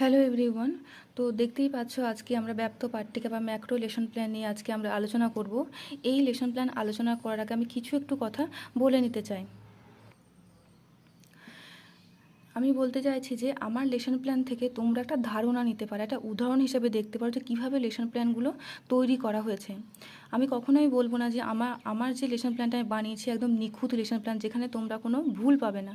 Hello everyone তো দেখতেই পাচ্ছ আজকে আমরা ব্যপ্ত পাট্টিকা বা ম্যাক্রো লেসন প্ল্যান নিয়ে আজকে আমরা আলোচনা করব। এই লেসন প্ল্যান আলোচনা করার আগে আমি কিছু একটু কথা বলে নিতে চাই। আমি বলতে চাইছি যে, আমার লেসন প্ল্যান থেকে তোমরা একটা ধারণা নিতে পারো, একটা উদাহরণ হিসেবে দেখতে পারো যে, কীভাবে লেসন প্ল্যানগুলো তৈরি করা হয়েছে। আমি কখনোই বলব না যে, আমার আমার যে লেসন প্ল্যানটা আমি বানিয়েছি একদম নিখুঁত লেসন প্ল্যান, যেখানে তোমরা কোনো ভুল পাবে না।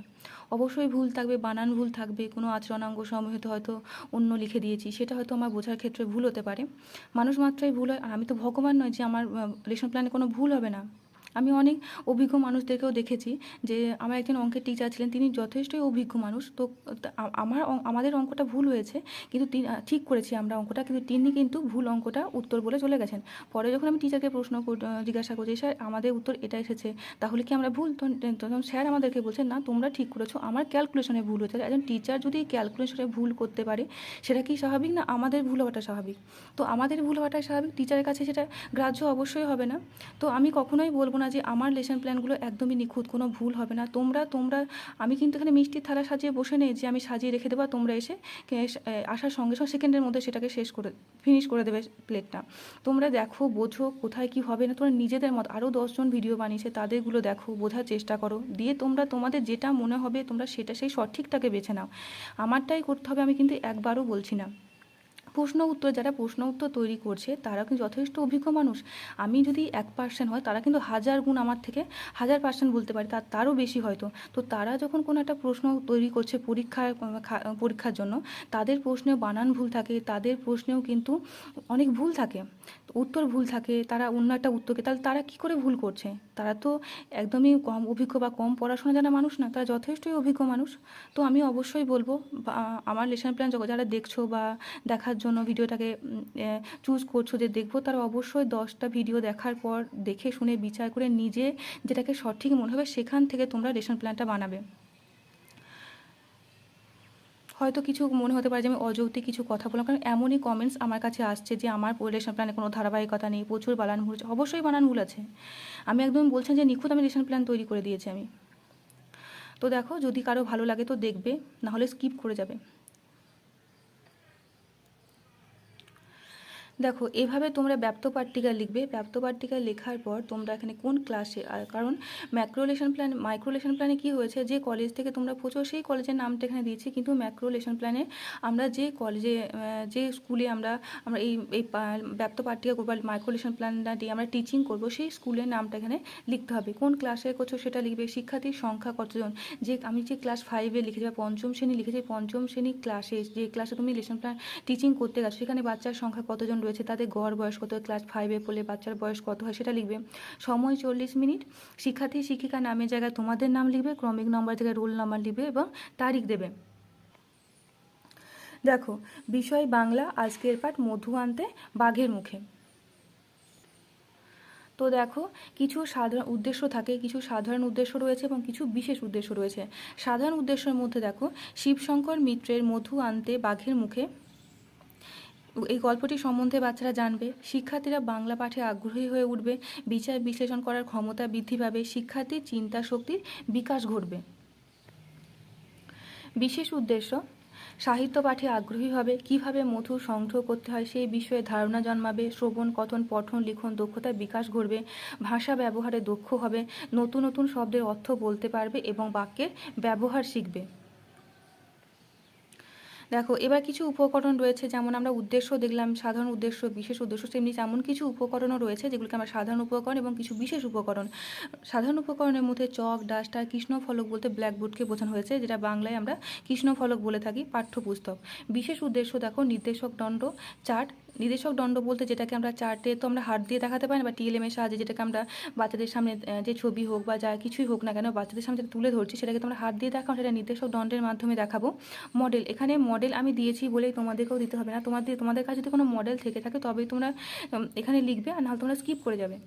অবশ্যই ভুল থাকবে, বানান ভুল থাকবে, কোনো আচরণাঙ্গ সমূহিত হয়তো অন্য লিখে দিয়েছি, সেটা হয়তো আমার বোঝার ক্ষেত্রে ভুল হতে পারে। মানুষ মাত্রাই ভুল হয়, আর আমি তো ভগবান নয় যে, আমার লেসন প্ল্যানে কোনো ভুল হবে না। আমি অনেক অভিজ্ঞ মানুষদেরকেও দেখেছি যে আমার একজন অঙ্কের টিচার ছিলেন, তিনি যথেষ্টই অভিজ্ঞ মানুষ। তো আমার আমাদের অঙ্কটা ভুল হয়েছে, কিন্তু ঠিক করেছি আমরা অঙ্কটা, কিন্তু তিনি কিন্তু ভুল অঙ্কটা উত্তর বলে চলে গেছেন। পরে যখন আমি টিচারকে প্রশ্ন জিজ্ঞাসা করছি, স্যার, আমাদের উত্তর এটা এসেছে, তাহলে কি আমরা ভুল? তখন তখন স্যার আমাদেরকে বলছেন, না, তোমরা ঠিক করেছ, আমার ক্যালকুলেশনে ভুল হয়েছে। একজন টিচার যদি ক্যালকুলেশনে ভুল করতে পারে, সেটা কি স্বাভাবিক না আমাদের ভুল হওয়াটা স্বাভাবিক? তো আমাদের ভুল হওয়াটা স্বাভাবিক টিচারের কাছে সেটা গ্রাহ্য অবশ্যই হবে না। তো আমি কখনোই বলব না যে আমার লেসন প্ল্যানগুলো একদমই নিখুঁত, কোনো ভুল হবে না। তোমরা তোমরা, আমি কিন্তু এখানে মিষ্টির থালা সাজিয়ে বসে নেই যে আমি সাজিয়ে রেখে দেবো তোমরা এসে আসার সঙ্গে সঙ্গে সেকেন্ডের মধ্যে সেটাকে শেষ করে ফিনিশ করে দেবে প্লেটটা তোমরা দেখো, বোঝো কোথায় কি হবে না, তোমরা নিজেদের মত আরও দশজন ভিডিও বানিয়েছে, তাদেরগুলো দেখো, বোঝার চেষ্টা করো। দিয়ে তোমরা তোমাদের যেটা মনে হবে তোমরা সেটা সেই সঠিকটাকে বেছে নাও। আমারটাই করতে হবে আমি কিন্তু একবারও বলছি না। প্রশ্ন উত্তর, যারা প্রশ্ন উত্তর তৈরি করছে, তারা কিন্তু যথেষ্ট অভিজ্ঞ মানুষ। আমি যদি এক পার্সেন্ট হয়, তারা কিন্তু হাজার গুণ আমার থেকে হাজার পার্সেন্ট বলতে পারে তার তারও বেশি হয়তো। তো তারা যখন কোনো একটা প্রশ্ন তৈরি করছে পরীক্ষার পরীক্ষার জন্য, তাদের প্রশ্নেও বানান ভুল থাকে, তাদের প্রশ্নেও কিন্তু অনেক ভুল থাকে। উত্তর ভুল থাকে, তারা অন্য একটা উত্তরকে, তাহলে তারা কি করে ভুল করছে? তারা তো একদমই কম অভিজ্ঞ বা কম পড়াশোনা জানা মানুষ না, তারা যথেষ্টই অভিজ্ঞ মানুষ। তো আমি অবশ্যই বলব আমার লেসন প্ল্যান যারা দেখছ বা দেখার জন্য ভিডিওটাকে চুজ করছ যে দেখব, তারা অবশ্যই দশটা ভিডিও দেখার পর দেখে শুনে বিচার করে নিজে যেটাকে সঠিক মনে হবে সেখান থেকে তোমরা রেশন প্ল্যানটা বানাবে। হয়তো কিছু মনে হতে পারে যে আমি অযৌক্তিক কিছু কথা বললাম, কারণ এমনই কমেন্টস আমার কাছে আসছে যে আমার রেশন প্ল্যানে কোনো ধারাবাহিকতা নেই, প্রচুর বানান ভুল। অবশ্যই বানান ভুল আছে। আমি একদম বলছেন যে নিখুঁত আমি রেশন প্ল্যান তৈরি করে দিয়েছি আমি। তো দেখো, যদি কারও ভালো লাগে তো দেখবে, নাহলে স্কিপ করে যাবে। দেখো, এভাবে তোমরা ব্যাপ্ত পাট্টিকা লিখবে। ব্যাপ্ত পাট্টিকা লেখার পর তোমরা এখানে কোন ক্লাসে আর কারণ ম্যাক্রোলেশন প্ল্যান মাইক্রোলেশন প্ল্যানে কি হয়েছে? যে কলেজ থেকে তোমরা পড়ছো সেই কলেজের নামটা এখানে দিয়েছি। কিন্তু ম্যাক্রোলেশন প্ল্যানে আমরা যে কলেজে যে স্কুলে আমরা আমরা এই এই ব্যাপ্ত পাট্টিকা করব মাইক্রোলেশন প্ল্যানটা দিয়ে আমরা টিচিং করব, সেই স্কুলের নামটা এখানে লিখতে হবে। কোন ক্লাসে করছ সেটা লিখবে? শিক্ষার্থীর সংখ্যা কতজন? যে আমি যে ক্লাস ফাইভে লিখেছি বা পঞ্চম শ্রেণি লিখেছি, পঞ্চম শ্রেণি ক্লাসে যে ক্লাসে তুমি লেসন প্ল্যান টিচিং করতে গেছো, সেখানে বাচ্চার সংখ্যা কতজন রয়েছে, তাদের গড় বয়স কত ক্লাস ফাইভে পড়লে বাচ্চার বয়স কত হয় সেটা লিখবে। সময় চল্লিশ মিনিট, শিক্ষার্থী, শিক্ষিকা নামের জায়গায় তোমাদের নাম লিখবে, ক্রমিক নম্বর জায়গায় রোল নাম্বার লিখবে এবং তারিখ দেবে। দেখো, বিষয় বাংলা, আজকের পাঠ মধু আনতে বাঘের মুখে। তো দেখো, কিছু সাধারণ উদ্দেশ্য থাকে, কিছু সাধারণ উদ্দেশ্য রয়েছে এবং কিছু বিশেষ উদ্দেশ্য রয়েছে। সাধারণ উদ্দেশ্যের মধ্যে দেখো, শিবশঙ্কর মিত্রের মধু আনতে বাঘের মুখে। এই গল্পটি সম্বন্ধে বাচ্চারা জানবে, শিক্ষার্থীরা বাংলা পাঠে আগ্রহী হয়ে উঠবে, বিচার বিশ্লেষণ করার ক্ষমতা বৃদ্ধি পাবে, শিক্ষার্থীর চিন্তা শক্তির বিকাশ ঘটবে। বিশেষ উদ্দেশ্য, সাহিত্য পাঠে আগ্রহী হবে, কীভাবে মধু সংগ্রহ করতে হয় সেই বিষয়ে ধারণা জন্মাবে, শ্রবণ, কথন, পঠন, লিখন, দক্ষতার বিকাশ ঘটবে, ভাষা ব্যবহারে দক্ষ হবে, নতুন নতুন শব্দের অর্থ বলতে পারবে এবং বাক্যের ব্যবহার শিখবে। দেখো, এবার কিছু উপকরণ রয়েছে, যেমন আমরা উদ্দেশ্য দেখলাম, সাধারণ উদ্দেশ্য, বিশেষ উদ্দেশ্য, তেমনি এমন কিছু উপকরণও রয়েছে, যেগুলোকে আমরা সাধারণ উপকরণ এবং কিছু বিশেষ উপকরণ। সাধারণ উপকরণের মধ্যে চক ডাস্টার কৃষ্ণফলক বলতে ব্ল্যাকবোর্ডকে বোঝানো হয়েছে, যেটা বাংলায় আমরা কৃষ্ণফলক বলে থাকি, পাঠ্যপুস্তক। বিশেষ উদ্দেশ্য দেখো, নির্দেশক দণ্ড, চার্ট নির্দেশক দণ্ড বলতে যেটাকে আমরা চার্টে তো আমরা হাত দিয়ে দেখাতে পারি না, বা টিএলএমের সাহায্যে যেটাকে আমরা বাচ্চাদের সামনে যে ছবি হোক বা যা কিছুই হোক না কেন বাচ্চাদের সামনে যেটা তুলে ধরছি সেটাকে তোমরা হাত দিয়ে দেখাও, সেটা নির্দেশক দণ্ডের মাধ্যমে দেখাবো। মডেল, এখানে মডেল আমি দিয়েছি বলেই তোমাদেরকেও দিতে হবে না। তোমাদের তোমাদের কাছে যদি কোনো মডেল থেকে থাকে তবেই তোমরা এখানে লিখবে আর নাহলে তোমরা স্কিপ করে যাবে।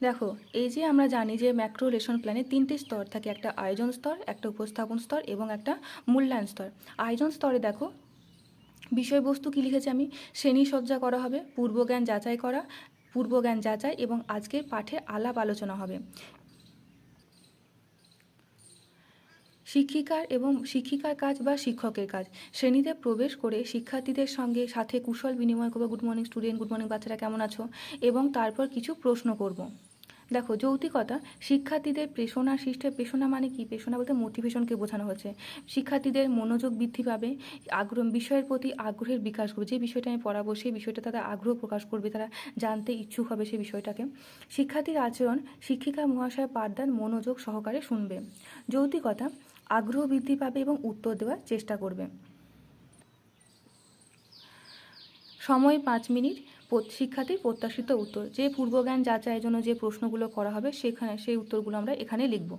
দেখো, এই যে আমরা জানি যে ম্যাক্রো লেসন প্ল্যানে তিনটে স্তর থাকে, একটা আয়োজন স্তর, একটা উপস্থাপন স্তর এবং একটা মূল্যায়ন স্তর। আয়োজন স্তরে দেখো, বিষয়বস্তু কী লিখেছি আমি? শ্রেণি সজ্জা করা হবে, পূর্বজ্ঞান যাচাই করা, পূর্বজ্ঞান যাচাই এবং আজকের পাঠে আলাপ আলোচনা হবে। শিক্ষিকার এবং শিক্ষিকার কাজ বা শিক্ষকের কাজ। শ্রেণীতে প্রবেশ করে শিক্ষার্থীদের সঙ্গে সাথে কুশল বিনিময় করব। Good morning student, good morning বাচ্চারা কেমন আছো? এবং তারপর কিছু প্রশ্ন করব। দেখো, যৌতিকতা, শিক্ষার্থীদের প্রেষণা সৃষ্টে প্রেষণা মানে কি? প্রেষণা বলতে মোটিভেশনকে বোঝানো হচ্ছে। শিক্ষার্থীদের মনোযোগ বৃদ্ধি পাবে, আগ্রহ, বিষয়ের প্রতি আগ্রহের বিকাশ করবে যে বিষয়টা আমি পড়াবো, সেই বিষয়টা তারা আগ্রহ প্রকাশ করবে, তারা জানতে ইচ্ছুক হবে সেই বিষয়টাকে। শিক্ষার্থীর আচরণ, শিক্ষিকা মহাশয় পাঠদান মনোযোগ সহকারে শুনবে। যৌতিকতা, আগ্রহ বৃদ্ধি পাবে এবং উত্তর দেওয়ার চেষ্টা করবে। সময় পাঁচ মিনিট। শিক্ষার্থীর প্রত্যাশিত উত্তর। যে পূর্বজ্ঞান যাচাইয়ের জন্য যে প্রশ্নগুলো করা হবে, সেখানে, সেই উত্তরগুলো আমরা এখানে লিখব।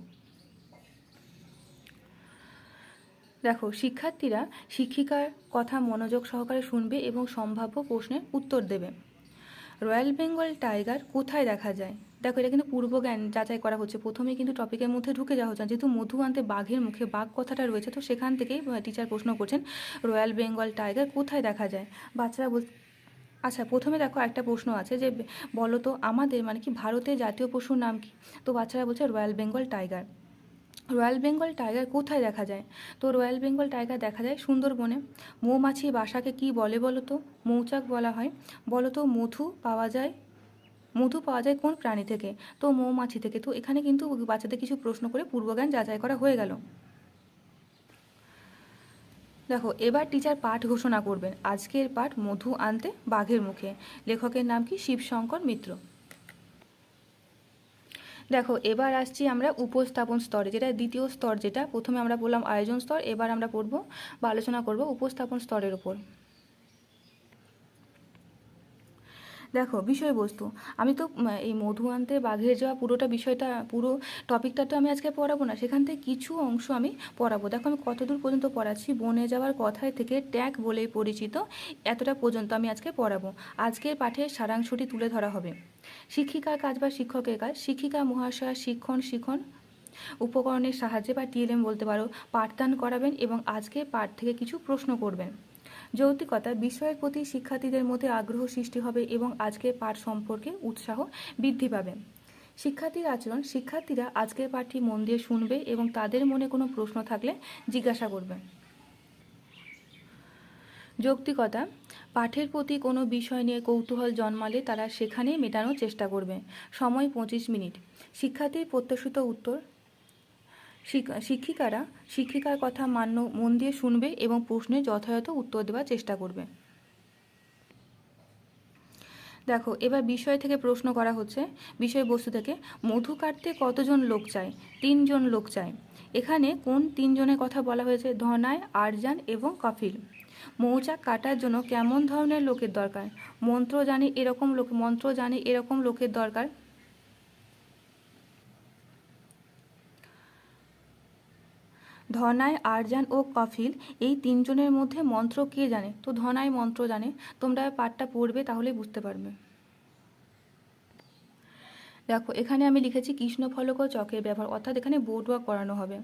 দেখো, শিক্ষার্থীরা শিক্ষিকার কথা মনোযোগ সহকারে শুনবে এবং সম্ভাব্য প্রশ্নের উত্তর দেবে। রয়্যাল বেঙ্গল টাইগার কোথায় দেখা যায়? দেখো, এটা কিন্তু পূর্বজ্ঞান যাচাই করা হচ্ছে। প্রথমেই কিন্তু টপিকের মধ্যে ঢুকে যাওয়া হচ্ছে। যেহেতু মধু আনতে বাঘের মুখে বাঘ কথাটা রয়েছে, তো সেখান থেকেই টিচার প্রশ্ন করছেন, রয়্যাল বেঙ্গল টাইগার কোথায় দেখা যায়? বাচ্চারা বল আচ্ছা প্রথমে দেখো একটা প্রশ্ন আছে যে বলো তো আমাদের মানে কি ভারতের জাতীয় পশুর নাম কি? তো বাচ্চারা বলছে royal Bengal tiger. Royal Bengal tiger কোথায় দেখা যায়? তো রয়্যাল বেঙ্গল টাইগার দেখা যায় সুন্দরবনে। মৌমাছি বাসাকে কি বলে বলো তো মৌচাক বলা হয়। বলো তো মধু পাওয়া যায়। মধু পাওয়া যায় কোন প্রাণী থেকে? তো মৌমাছি থেকে। তো এখানে কিন্তু বাচ্চাদের কিছু প্রশ্ন করে পূর্বজ্ঞান যাচাই করা হয়ে গেল। দেখো, এবার টিচার পাঠ ঘোষণা করবেন। আজকের পাঠ মধু আনতে বাঘের মুখে। লেখকের নাম কি? শিবশঙ্কর মিত্র। দেখো, এবার আসছি আমরা উপস্থাপন স্তরে, যেটা দ্বিতীয় স্তর যেটা। প্রথমে আমরা বললাম আয়োজন স্তর, এবার আমরা পড়ব বা আলোচনা করব উপস্থাপন স্তরের উপর। দেখো, বিষয়বস্তু। আমি তো এই মধু আনতে, বাঘের যাওয়া পুরোটা বিষয়টা, পুরো টপিকটা তো আমি আজকে পড়াবো না। সেখান থেকে কিছু অংশ আমি পড়াবো। দেখো, আমি কতদূর পর্যন্ত পড়াচ্ছি? বনে যাওয়ার কথায় থেকে ট্যাগ বলেই পরিচিত, এতটা পর্যন্ত আমি আজকে পড়াবো। আজকের পাঠের সারাংশটি তুলে ধরা হবে। শিক্ষিকার কাজ বা শিক্ষকের কাজ। শিক্ষিকা, মহাশয়া, শিক্ষণ শিখন উপকরণের সাহায্যে বা টিএলএম বলতে পারো, পাঠদান করাবেন এবং আজকে পাঠ থেকে কিছু প্রশ্ন করবেন। যৌতিকতা বিষয়ের প্রতি শিক্ষার্থীদের মধ্যে আগ্রহ সৃষ্টি হবে এবং আজকের পাঠ সম্পর্কে উৎসাহ বৃদ্ধি পাবে। শিক্ষার্থীর আচরণ, শিক্ষার্থীরা আজকের পাঠটি মন দিয়ে শুনবে এবং তাদের মনে কোনো প্রশ্ন থাকলে জিজ্ঞাসা করবে। যৌক্তিকতা পাঠের প্রতি কোনো বিষয় নিয়ে কৌতূহল জন্মালে তারা সেখানেই মেটানোর চেষ্টা করবে। সময় পঁচিশ মিনিট। শিক্ষার্থীর প্রত্যাশিত উত্তর শিক্ষিকারা শিক্ষিকার কথা মান্য, মন দিয়ে শুনবে এবং প্রশ্নের যথাযথ উত্তর দেওয়ার চেষ্টা করবে। দেখো, এবার বিষয় থেকে প্রশ্ন করা হচ্ছে, বিষয়বস্তু থেকে, মধু কাটতে কতজন লোক চাই তিনজন লোক চাই এখানে কোন তিনজনের কথা বলা হয়েছে? ধনায়, আরজান এবং কফিল। মৌচাক কাটার জন্য কেমন ধরনের লোকের দরকার? মন্ত্র জানে এরকম লোক, মন্ত্র জানে এরকম লোকের দরকার। ধনায় আরজান ও কফিল, এই তিনজনের মধ্যে মন্ত্র কে জানে? তো ধনায় মন্ত্র জানে। তোমরা পাঠটা পড়বে তাহলে বুঝতে পারবে। দেখো, এখানে আমি লিখেছি কৃষ্ণফলক ও চকের ব্যবহার, অর্থাৎ এখানে বোর্ড ওয়ার্ক করানো হবে।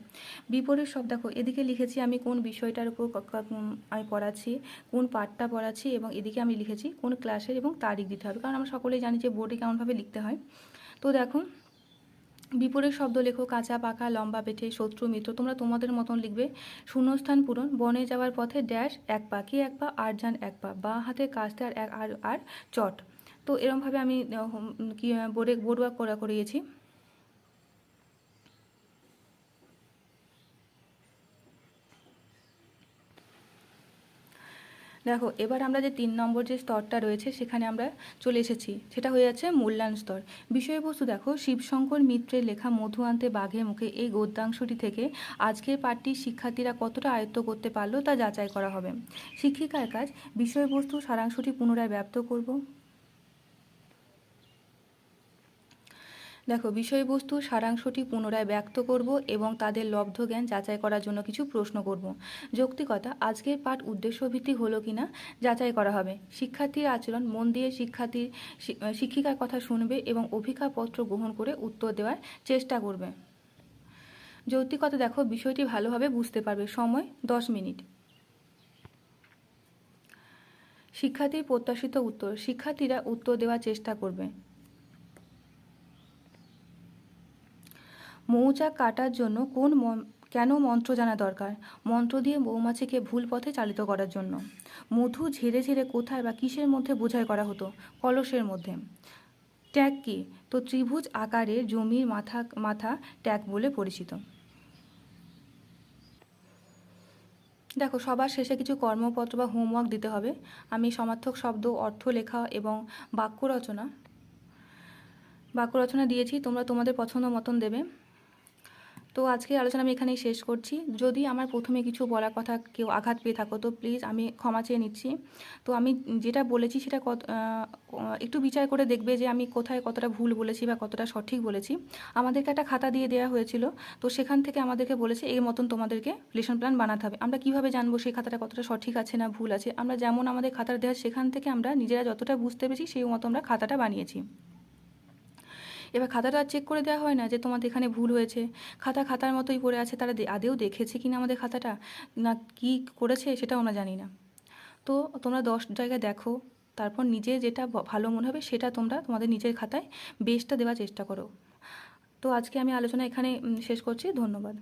বিপরীত সব, দেখো, এদিকে লিখেছি আমি কোন বিষয়টার উপর আমি পড়াচ্ছি, কোন পাঠটা পড়াচ্ছি, এবং এদিকে আমি লিখেছি কোন ক্লাসের এবং তারিখ দিতে হবে, কারণ আমরা সকলেই জানি যে বোর্ডে কেমনভাবে লিখতে হয়। তো দেখো বিপরীত শব্দ লেখো, কাঁচা, পাকা, লম্বা পেটে শত্রু, মিত্র, তোমরা তোমাদের মতন লিখবে। শূন্যস্থান পূরণ, বনে যাওয়ার পথে ড্যাশ এক পা, কি এক পা, আর যান এক পা, বা হাতে কাস্তে আর এক, আর আর চট। তো এরমভাবে আমি কি বোর্ডে বোর্ড ওয়ার্ক করা করিয়েছি। দেখো, এবার আমরা যে তিন নম্বর যে স্তরটা রয়েছে, সেখানে আমরা চলে এসেছি। সেটা হয়ে যাচ্ছে মূল্যায়ন স্তর। বিষয়বস্তু দেখো, শিবশঙ্কর মিত্রের লেখা মধু আনতে বাঘে মুখে এই গদ্যাংশটি থেকে আজকের পাঠটি শিক্ষার্থীরা কতটা আয়ত্ত করতে পারল তা যাচাই করা হবে। শিক্ষিকার কাজ, বিষয়বস্তু সারাংশটি পুনরায় ব্যপ্ত করব। দেখো, বিষয়বস্তু সারাংশটি পুনরায় ব্যক্ত করব এবং তাদের লব্ধ জ্ঞান যাচাই করার জন্য কিছু প্রশ্ন করব। যৌক্তিকতা, আজকের পাঠ উদ্দেশ্যভিত্তিক হলো কিনা যাচাই করা হবে। শিক্ষার্থীর আচরণ, মন দিয়ে শিক্ষার্থীর শিক্ষিকার কথা শুনবে এবং অভিজ্ঞাপত্র গ্রহণ করে উত্তর দেওয়ার চেষ্টা করবে। যৌক্তিকতা, দেখো, বিষয়টি ভালোভাবে বুঝতে পারবে। সময়, দশ মিনিট। শিক্ষার্থীর প্রত্যাশিত উত্তর। শিক্ষার্থীরা উত্তর দেওয়ার চেষ্টা করবে। মৌচাক কাটার জন্য কোন কেন মন্ত্র জানা দরকার? মন্ত্র দিয়ে মৌমাছিকে ভুল পথে চালিত করার জন্য। মধু ঝেড়ে ঝেড়ে কোথায় বা কিসের মধ্যে বোঝাই করা হতো? কলসের মধ্যে। ট্যাগ কি? তো ত্রিভুজ আকারে জমির মাথা মাথা ট্যাগ বলে পরিচিত। দেখো, সবার শেষে কিছু কর্মপত্র বা হোমওয়ার্ক দিতে হবে। আমি সমার্থক শব্দ, অর্থ লেখা এবং বাক্য রচনা। বাক্য রচনা দিয়েছি, তোমরা তোমাদের পছন্দ মতন দেবে। তো আজকের আলোচনা আমি এখানেই শেষ করছি। যদি আমার প্রথমে কিছু বলার কথা কেউ আঘাত পেয়ে থাকো, তো প্লিজ আমি ক্ষমা চেয়ে নিচ্ছি। তো আমি যেটা বলেছি সেটা কত একটু বিচার করে দেখবে যে আমি কোথায় কতটা ভুল বলেছি বা কতটা সঠিক বলেছি। আমাদেরকে একটা খাতা দিয়ে দেওয়া হয়েছিল। তো সেখান থেকে আমাদেরকে বলেছে এই মতন তোমাদেরকে লেসন প্ল্যান বানাতে হবে। আমরা কীভাবে জানব সেই খাতাটা কতটা সঠিক আছে না ভুল আছে? আমরা যেমন আমাদের খাতার দেওয়া সেখান থেকে আমরা নিজেরা যতটা বুঝতে পেরেছি, সেই মতো আমরা খাতাটা বানিয়েছি। এবার খাতাটা চেক করে দেওয়া হয় না যে তোমাদের এখানে ভুল হয়েছে। খাতা খাতার মতোই পড়ে আছে, তারা আদেও দেখেছে কি না আমাদের খাতাটা? না কি করেছে সেটা আমরা জানি না। তো তোমরা দশ জায়গায় দেখো, তারপর নিজে যেটা ভালো মনে হবে সেটা তোমরা তোমাদের নিজের খাতায় বেস্টটা দেওয়ার চেষ্টা করো। তো আজকে আমি আলোচনা এখানে শেষ করছি, ধন্যবাদ।